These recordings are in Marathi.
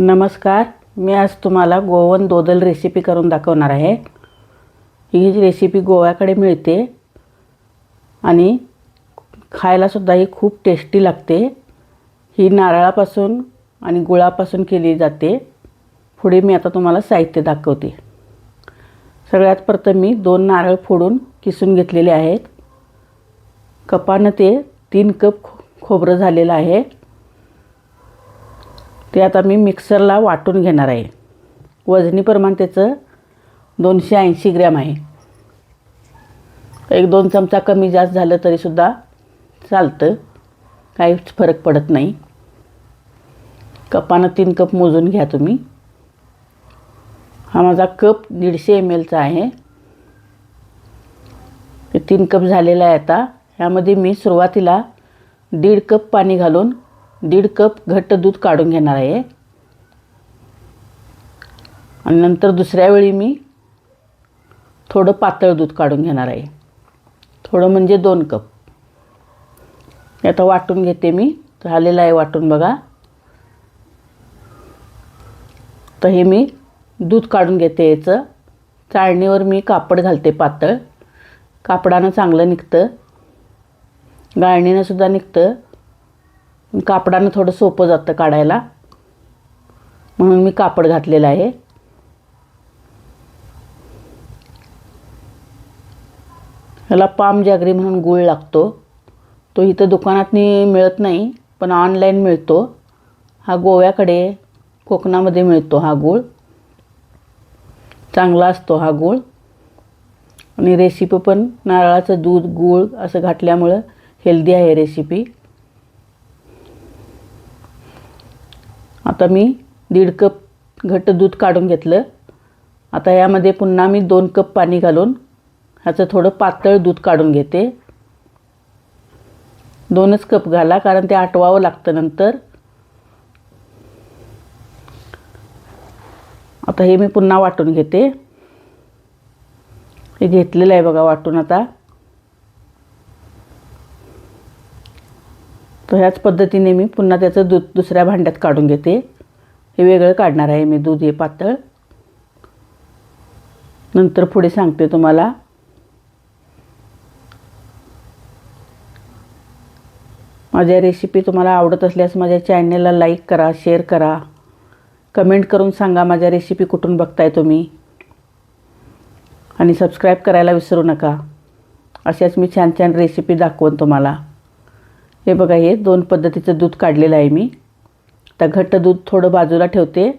नमस्कार मी आज तुम्हाला गोवन दोदल रेसिपी करून दाखवणार आहे. ही रेसिपी गोव्याकडे मिळते आणि खायलासुद्धा ही खूप टेस्टी लागते. ही नारळापासून आणि गुळापासून केली जाते. पुढे मी आता तुम्हाला साहित्य दाखवते. सगळ्यात प्रथम मी दोन नारळ फोडून किसून घेतलेले आहेत. कपानं ते तीन कप खो खोबरं झालेलं आहे. ते आता मी मिक्सरला वाटून घेणार आहे. वजनी प्रमाण त्याचं दोनशे ऐंशी ग्रॅम आहे. एक दोन चमचा कमी जास्त झालं तरीसुद्धा चालतं. काहीच फरक पडत नाही. कपानं तीन कप मोजून घ्या तुम्ही. हा माझा कप दीडशे एम एलचा आहे. ते तीन कप झालेला आहे आता. ह्यामध्ये मी सुरुवातीला दीड कप पाणी घालून दीड कप घट्ट दूध काढून घेणार आहे. आणि नंतर दुसऱ्या वेळी मी थोडं पातळ दूध काढून घेणार आहे. थोडं म्हणजे दोन कप. आता वाटून घेते मी. झालेलं आहे वाटून बघा. तर हे मी दूध काढून घेते याचं. चाळणीवर मी कापड घालते पातळ. कापडानं चांगलं निघतं. गाळणीनं सुद्धा निघतं. कापडानं थोडं सोपं जातं काढायला. म्हणून मी कापड घातलेलं आहे. ह्याला पाम जागरी म्हणून गूळ लागतो. तो इथं दुकानात मिळत नाही पण ऑनलाईन मिळतो. हा गोव्याकडे कोकणामध्ये मिळतो हा गूळ. चांगला असतो हा गूळ. आणि रेसिपी पण नारळाचं दूध गूळ असं घातल्यामुळं हेल्दी आहे रेसिपी आता मी दीड कप घट्ट दूध काढून घेतलं. आता यामध्ये पुन्हा मी दोन कप पाणी घालून ह्याचं थोडं पातळ दूध काढून घेते. दोनच कप घाला कारण ते आटवावं लागतं नंतर. आता हे मी पुन्हा वाटून घेते. हे घेतलेलं आहे बघा वाटून आता. तर ह्याच पद्धतीने मी पुन्हा त्याचं दूध दुसऱ्या भांड्यात काढून घेते. हे वेगळं काढणार आहे मी दूध हे पातळ. नंतर पुढे सांगते तुम्हाला. माझ्या रेसिपी तुम्हाला आवडत असल्यास माझ्या चॅनलला लाईक करा शेअर करा. कमेंट करून सांगा माझ्या रेसिपी कुठून बघताय तुम्ही. आणि सबस्क्राईब करायला विसरू नका. अशाच मी छान छान रेसिपी दाखवून तुम्हाला. हे बघा हे दोन पद्धतीचं दूध काढलेलं आहे मी. आता घट्ट दूध थोडं बाजूला ठेवते.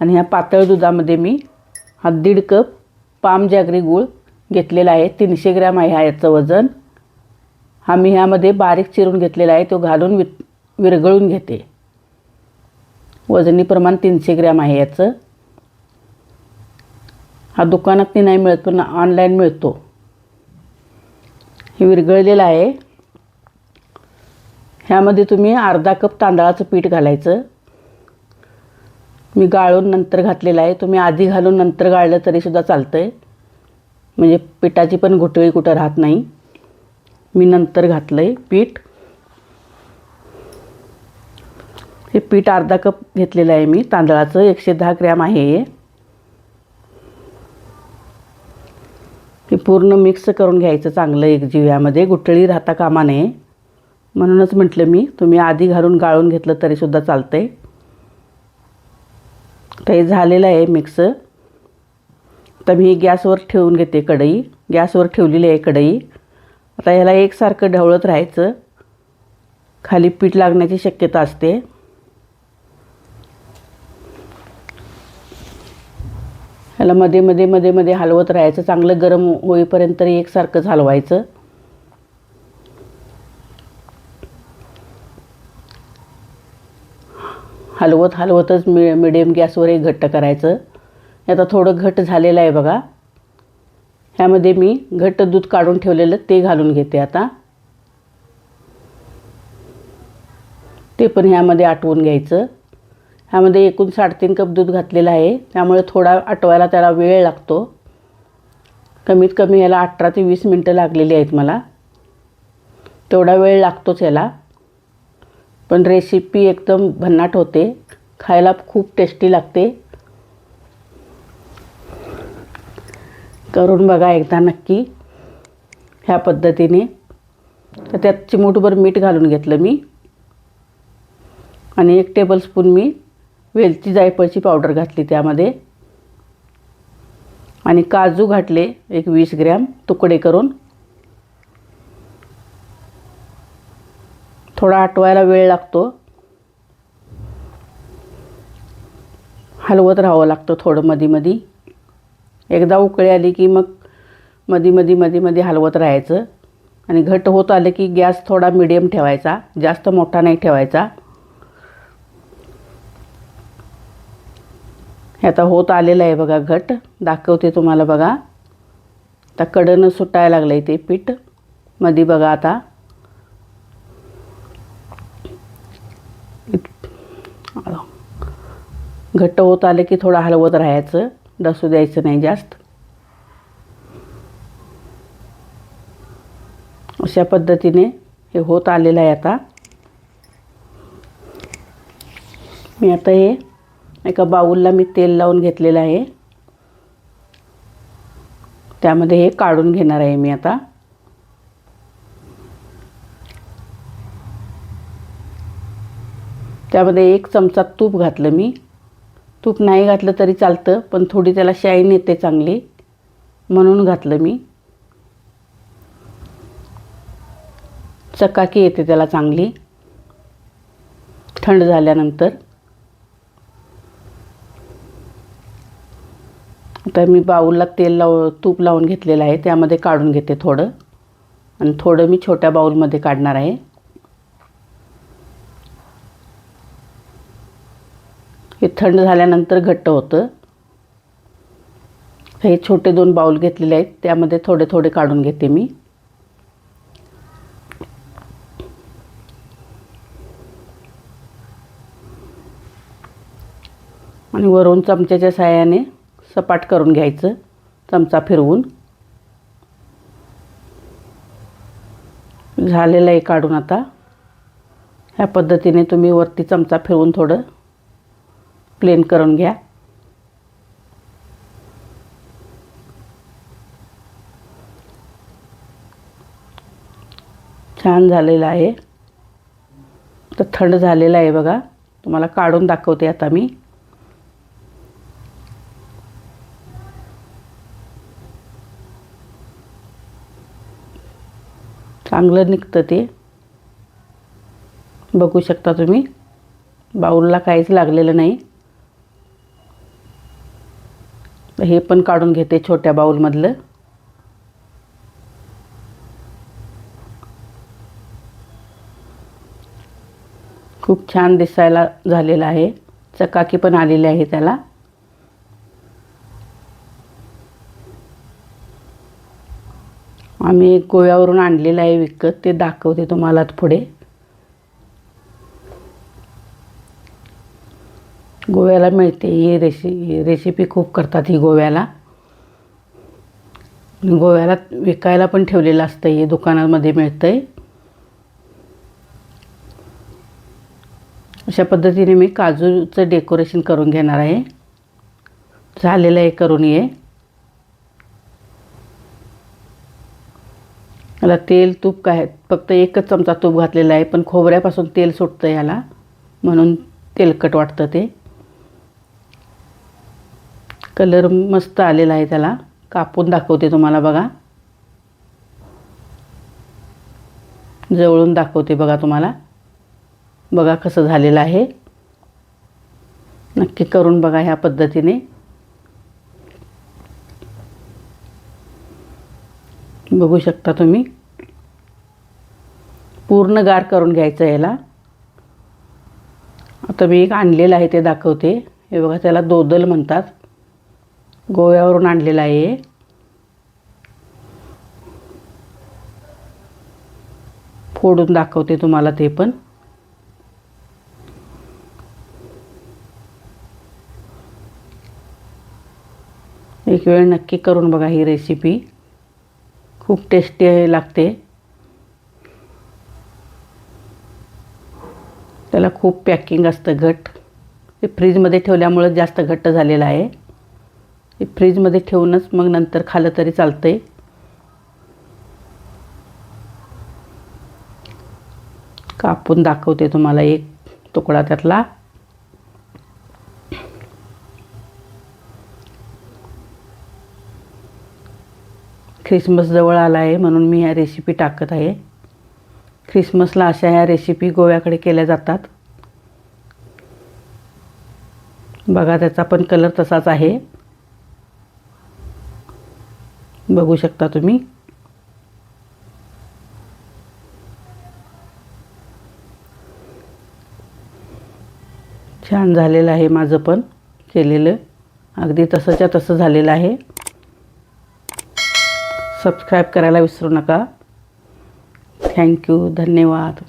आणि ह्या पातळ दुधामध्ये मी हा दीड कप पाम जागरी गूळ घेतलेला आहे. तीनशे ग्रॅम आहे हा याचं वजन. हा मी ह्यामध्ये बारीक चिरून घेतलेला आहे. तो घालून वि विरघळून घेते. वजनी प्रमाण तीनशे ग्रॅम आहे याचं. हा दुकानात नाही मिळत पण ऑनलाईन मिळतो. हे विरघळलेलं आहे. ह्यामध्ये तुम्ही अर्धा कप तांदळाचं पीठ घालायचं. मी गाळून नंतर घातलेलं आहे. तुम्ही आधी घालून नंतर गाळलं तरीसुद्धा चालतं आहे म्हणजे पिठाची पण घोटळी कुठं राहत नाही. मी नंतर घातलं आहे पीठ. हे पीठ अर्धा कप घेतलेलं आहे मी. तांदळाचं एकशे दहा ग्रॅम आहे हे. पूर्ण मिक्स करून घ्यायचं चांगलं एक यामध्ये गुठळी राहता कामा नये. म्हणूनच म्हटलं मी तुम्ही आधी घालून गाळून घेतलं तरीसुद्धा चालतं आहे तर हे झालेलं आहे मिक्स तर मी गॅसवर ठेवून घेते कढई. गॅसवर ठेवलेली आहे कढई. आता ह्याला एकसारखं ढवळत राहायचं. खाली पीठ लागण्याची शक्यता असते. ह्याला मध्ये मध्ये मध्ये मध्ये हलवत राहायचं. चांगलं गरम होईपर्यंत एकसारखंच हलवायचं. हलवत हलवतच मि मिडियम गॅसवर एक घट्ट करायचं. आता थोडं घट्ट झालेलं आहे बघा. ह्यामध्ये मी घट्ट दूध काढून ठेवलेलं ते घालून घेते आता. ते पण ह्यामध्ये आटवून घ्यायचं. ह्यामध्ये एकूण साडेतीन कप दूध घातलेलं आहे. त्यामुळे थोडा आटवायला त्याला वेळ लागतो. कमीत कमी याला अठरा ते वीस मिनटं लागलेली आहेत मला. तेवढा वेळ लागतोच याला पण रेसिपी एकदम भन्नाट होते. खायला खूप टेस्टी लागते. करून बघा एकदा नक्की ह्या पद्धतीने. तर त्यात चिमूटभर मीठ घालून घेतलं मी. आणि एक टेबलस्पून मी वेलची जायफळची पावडर घातली त्यामध्ये. आणि काजू घातले एक वीस ग्रॅम तुकडे करून. थोडा आटवायला वेळ लागतो. हलवत राहावं लागतं थोडं मधी मधी. एकदा उकळी आली की मग मधी मधी मधी मधी हलवत राहायचं. आणि घट होत आलं की गॅस थोडा मिडियम ठेवायचा जास्त मोठा नाही ठेवायचा. हे आता होत आलेलं आहे बघा घट. दाखवते तुम्हाला बघा. आता कडनं सुटायला लागलं आहे ते पीठ. मधी बघा आता. घट्ट होत आले की थोडं हलवत राहायचं. डसू द्यायचं नाही जास्त. अशा पद्धतीने हे होत आलेलं आहे आता. मी आता हे एका बाऊलला मी तेल लावून घेतलेलं आहे. त्यामध्ये हे काढून घेणार आहे मी आता. त्यामध्ये एक चमचा तूप घातलं मी. तूप नाही घातलं तरी चालतं पण थोडी त्याला शाईन येते चांगली. म्हणून घातलं मी. चकाकी येते त्याला चांगली. थंड झाल्यानंतर. आता मी बाऊलला तेल लाव तूप लावून घेतलेलं आहे त्यामध्ये काढून घेते थोडं. आणि थोडं मी छोट्या बाऊलमध्ये काढणार आहे. हे थंड झाल्यानंतर घट्ट होतं. हे छोटे दोन बाऊल घेतलेले आहेत त्यामध्ये थोडे थोडे काढून घेते मी. आणि वरून चमच्याच्या साह्याने सपाट करून घ्यायचं चमचा फिरवून. झालेलं आहे काढून आता. ह्या पद्धतीने तुम्ही वरती चमचा फिरवून थोडं प्लेन करून घ्या. छान झालेलं आहे. तर थंड झालेलं आहे बघा. तुम्हाला काढून दाखवते आता मी. चांगलं निघतं ते. बघू शकता तुम्ही. बाऊलला काहीच लागलेलं नाही. हे पण काढून घेते छोट्या बाऊलमधलं. खूप छान दिसायला झालेलं आहे. चकाकी पण आलेली आहे त्याला. आम्ही गोव्यावरून आणलेलं आहे विकत ते दाखवते तुम्हाला पुढे. गोव्याला मिळते. ही रेसि रेसिपी खूप करतात ही गोव्याला. गोव्याला विकायला पण ठेवलेलं असतं हे दुकानामध्ये मिळतं आहे अशा पद्धतीने मी काजूचं डेकोरेशन करून घेणार आहे. झालेलं आहे करून ये याला तेल तूप काय फक्त एकच चमचा तूप घातलेला आहे पण खोबऱ्यापासून तेल सुटतं याला. म्हणून तेलकट वाटतं ते. कलर मस्त आलेला आहे त्याला. कापून दाखवते तुम्हाला बघा. जवळून दाखवते बघा तुम्हाला. बघा कसं झालेलं आहे. नक्की करून बघा ह्या पद्धतीने. बघू शकता तुम्ही. पूर्ण गार करून घ्यायचं याला. आता मी एक आणलेलं आहे ते दाखवते. हे बघा त्याला दोदल म्हणतात. गोव्यावरून आणलेलं आहे. फोडून दाखवते तुम्हाला ते पण. एक वेळ नक्की करून बघा ही रेसिपी खूप टेस्टी लागते. त्याला खूप पॅकिंग असतं घट. ते फ्रीजमध्ये ठेवल्यामुळं जास्त घट्ट झालेलं आहे. फ्रीजमध्ये ठेवूनच मग नंतर खाल्लं तरी चालतं आहे कापून दाखवते तुम्हाला एक तुकडा त्यातला. ख्रिसमस जवळ आला आहे म्हणून मी ह्या रेसिपी टाकत आहे. ख्रिसमसला अशा ह्या रेसिपी गोव्याकडे केल्या जातात. बघा त्याचा पण कलर तसाच आहे. बघू शकता तुम्ही. छान झालेलं आहे माझं पण केलेलं. अगदी तसंच्या तसं झालेलं आहे. सबस्क्राईब करायला विसरू नका. थँक्यू धन्यवाद.